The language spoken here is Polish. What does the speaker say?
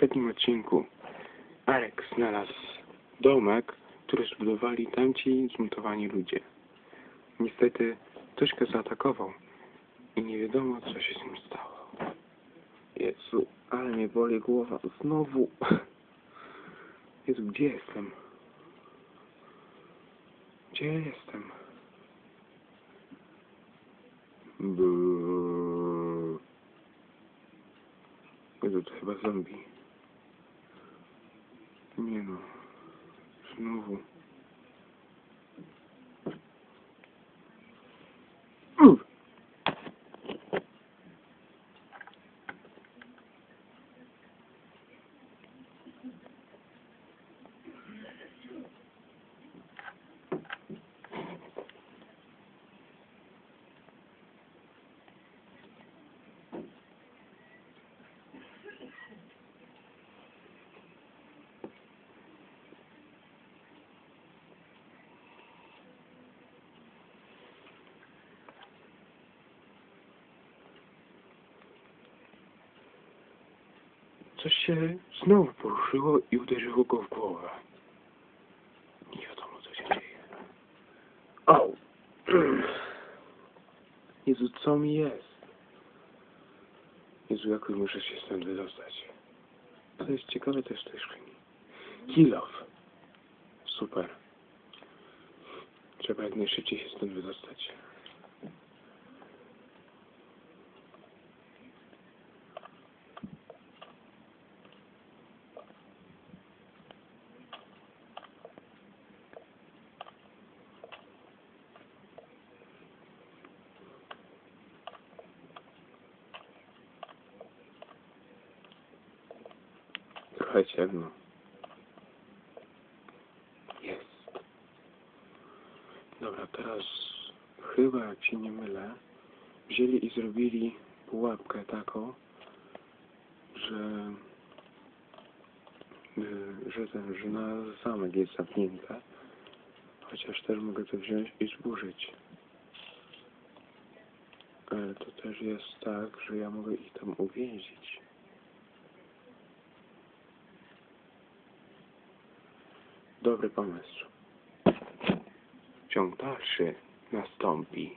poprzednim odcinku Arek znalazł domek, który zbudowali tamci zmutowani ludzie. Niestety ktoś go zaatakował i nie wiadomo co się z nim stało. Jezu, ale mnie boli głowa. Znowu. Jezu, gdzie jestem? Gdzie ja jestem? Buu. Jezu, to chyba zombie. Nie no. Coś się znowu poruszyło i uderzyło go w głowę. Nie wiadomo co się dzieje. Au! Jezu, co mi jest? Jezu, jakoś muszę się stąd wydostać. To jest ciekawe też w tej szklinie. Kill off. Super. Trzeba jak najszybciej się stąd wydostać. Trochę ciemno. Jest. Dobra, teraz chyba, jak się nie mylę, wzięli i zrobili pułapkę taką, że y, że ten, że na zamek jest zamknięte. Chociaż też mogę to wziąć i zburzyć. Ale to też jest tak, że ja mogę ich tam uwięzić. Dobry pomysł. Ciąg dalszy nastąpi.